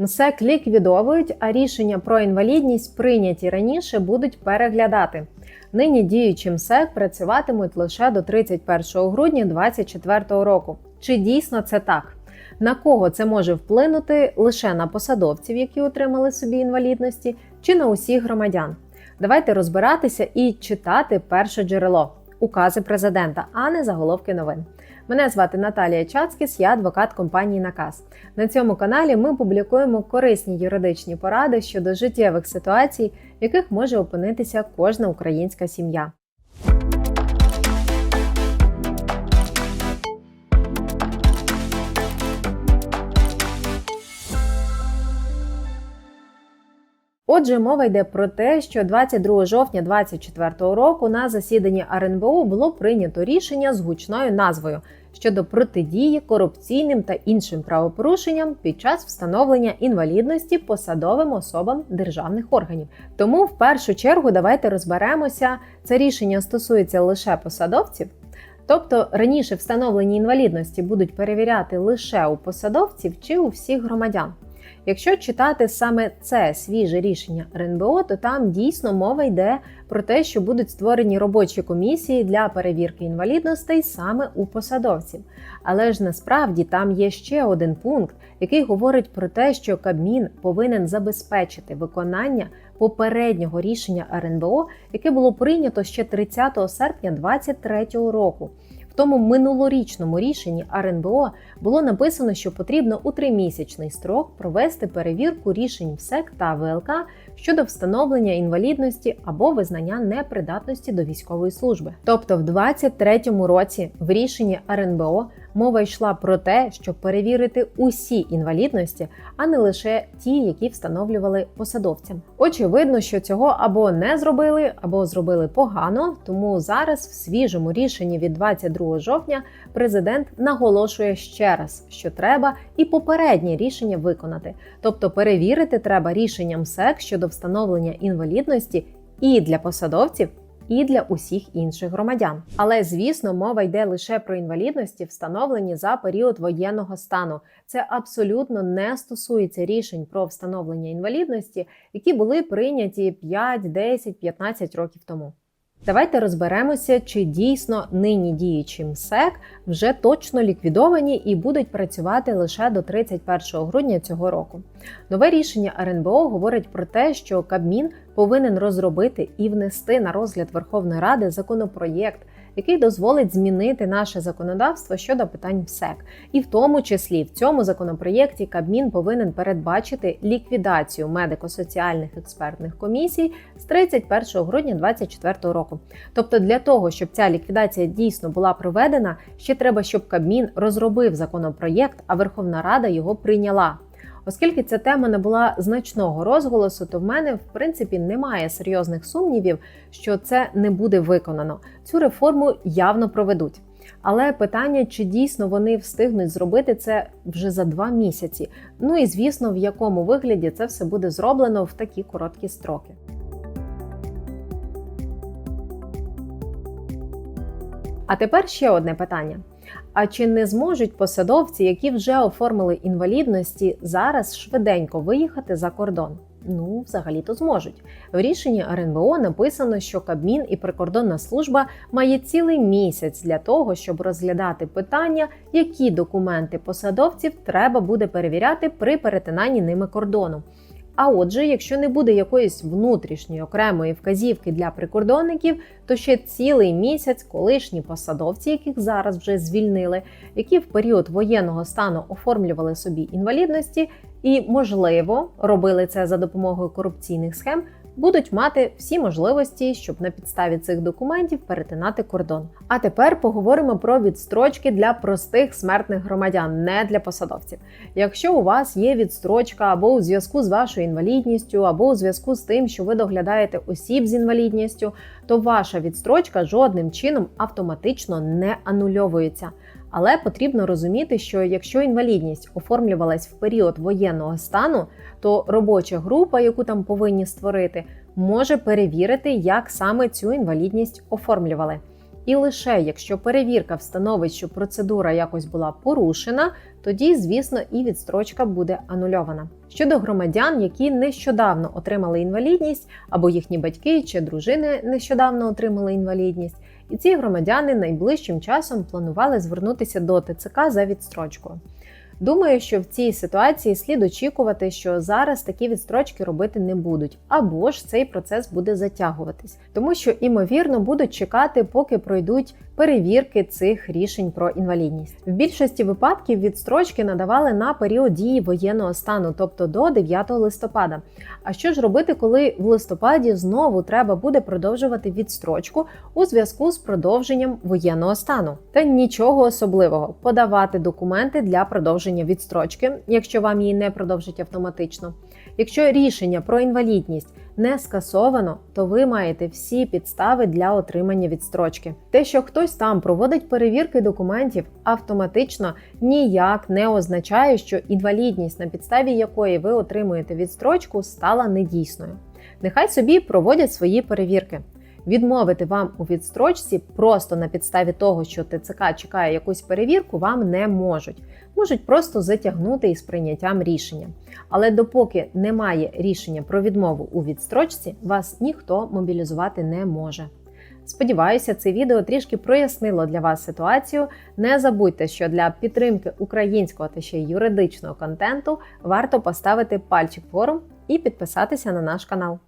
МСЕК ліквідовують, а рішення про інвалідність, прийняті раніше, будуть переглядати. Нині діючі МСЕК працюватимуть лише до 31 грудня 2024 року. Чи дійсно це так? На кого це може вплинути лише на посадовців, які отримали собі інвалідності, чи на усіх громадян? Давайте розбиратися і читати перше джерело укази президента, а не заголовки новин. Мене звати Наталія Чацкіс, я адвокат компанії Наказ. На цьому каналі ми публікуємо корисні юридичні поради щодо життєвих ситуацій, в яких може опинитися кожна українська сім'я. Отже, мова йде про те, що 22 жовтня 2024 року на засіданні РНБО було прийнято рішення з гучною назвою щодо протидії корупційним та іншим правопорушенням під час встановлення інвалідності посадовим особам державних органів. Тому в першу чергу давайте розберемося, це рішення стосується лише посадовців. Тобто раніше встановлені інвалідності будуть перевіряти лише у посадовців чи у всіх громадян. Якщо читати саме це свіже рішення РНБО, то там дійсно мова йде про те, що будуть створені робочі комісії для перевірки інвалідностей саме у посадовців. Але ж насправді там є ще один пункт, який говорить про те, що Кабмін повинен забезпечити виконання попереднього рішення РНБО, яке було прийнято ще 30 серпня 2023 року. В тому минулорічному рішенні РНБО було написано, що потрібно у тримісячний строк провести перевірку рішень ВСЕК та ВЛК щодо встановлення інвалідності або визнання непридатності до військової служби. Тобто, в 2023 році в рішенні РНБО мова йшла про те, щоб перевірити усі інвалідності, а не лише ті, які встановлювали посадовцям. Очевидно, що цього або не зробили, або зробили погано. Тому зараз в свіжому рішенні від 22 жовтня президент наголошує ще раз, що треба і попереднє рішення виконати, тобто перевірити треба рішенням СЕК щодо встановлення інвалідності і для посадовців і для усіх інших громадян. Але звісно, мова йде лише про інвалідності, встановлені за період воєнного стану. Це абсолютно не стосується рішень про встановлення інвалідності, які були прийняті 5, 10, 15 років тому. Давайте розберемося, чи дійсно нині діючі МСЕК вже точно ліквідовані і будуть працювати лише до 31 грудня цього року. Нове рішення РНБО говорить про те, що Кабмін повинен розробити і внести на розгляд Верховної Ради законопроєкт, який дозволить змінити наше законодавство щодо питань МСЕК. І в тому числі в цьому законопроєкті Кабмін повинен передбачити ліквідацію медико-соціальних експертних комісій з 31 грудня 2024 року. Тобто, для того, щоб ця ліквідація дійсно була проведена, ще треба, щоб Кабмін розробив законопроєкт, а Верховна Рада його прийняла. Оскільки ця тема не була значного розголосу, то в мене в принципі немає серйозних сумнівів, що це не буде виконано. Цю реформу явно проведуть. Але питання, чи дійсно вони встигнуть зробити це вже за два місяці. Ну і звісно, в якому вигляді це все буде зроблено в такі короткі строки. А тепер ще одне питання. А чи не зможуть посадовці, які вже оформили інвалідності, зараз швиденько виїхати за кордон? Ну, взагалі-то зможуть. В рішенні РНБО написано, що Кабмін і прикордонна служба має цілий місяць для того, щоб розглядати питання, які документи посадовців треба буде перевіряти при перетинанні ними кордону. А отже, якщо не буде якоїсь внутрішньої окремої вказівки для прикордонників, то ще цілий місяць колишні посадовці, яких зараз вже звільнили, які в період воєнного стану оформлювали собі інвалідності і, можливо, робили це за допомогою корупційних схем, будуть мати всі можливості, щоб на підставі цих документів перетинати кордон. А тепер поговоримо про відстрочки для простих смертних громадян, не для посадовців. Якщо у вас є відстрочка або у зв'язку з вашою інвалідністю, або у зв'язку з тим, що ви доглядаєте осіб з інвалідністю, то ваша відстрочка жодним чином автоматично не анульовується. Але потрібно розуміти, що якщо інвалідність оформлювалась в період воєнного стану, то робоча група, яку там повинні створити, може перевірити, як саме цю інвалідність оформлювали. І лише якщо перевірка встановить, що процедура якось була порушена, тоді, звісно, і відстрочка буде анульована. Щодо громадян, які нещодавно отримали інвалідність, або їхні батьки чи дружини нещодавно отримали інвалідність, і ці громадяни найближчим часом планували звернутися до ТЦК за відстрочкою. Думаю, що в цій ситуації слід очікувати, що зараз такі відстрочки робити не будуть, або ж цей процес буде затягуватись, тому що імовірно будуть чекати, поки пройдуть перевірки цих рішень про інвалідність. В більшості випадків відстрочки надавали на період дії воєнного стану, тобто до 9 листопада. А що ж робити, коли в листопаді знову треба буде продовжувати відстрочку у зв'язку з продовженням воєнного стану? Та нічого особливого подавати документи для продовження відстрочки, якщо вам її не продовжать автоматично. Якщо рішення про інвалідність не скасовано, то ви маєте всі підстави для отримання відстрочки. Те, що хтось там проводить перевірки документів, автоматично ніяк не означає, що інвалідність, на підставі якої ви отримуєте відстрочку, стала недійсною. Нехай собі проводять свої перевірки. Відмовити вам у відстрочці просто на підставі того, що ТЦК чекає якусь перевірку, вам не можуть. Можуть просто затягнути із прийняттям рішення. Але допоки немає рішення про відмову у відстрочці, вас ніхто мобілізувати не може. Сподіваюся, це відео трішки прояснило для вас ситуацію. Не забудьте, що для підтримки українського та ще й юридичного контенту варто поставити пальчик вгору і підписатися на наш канал.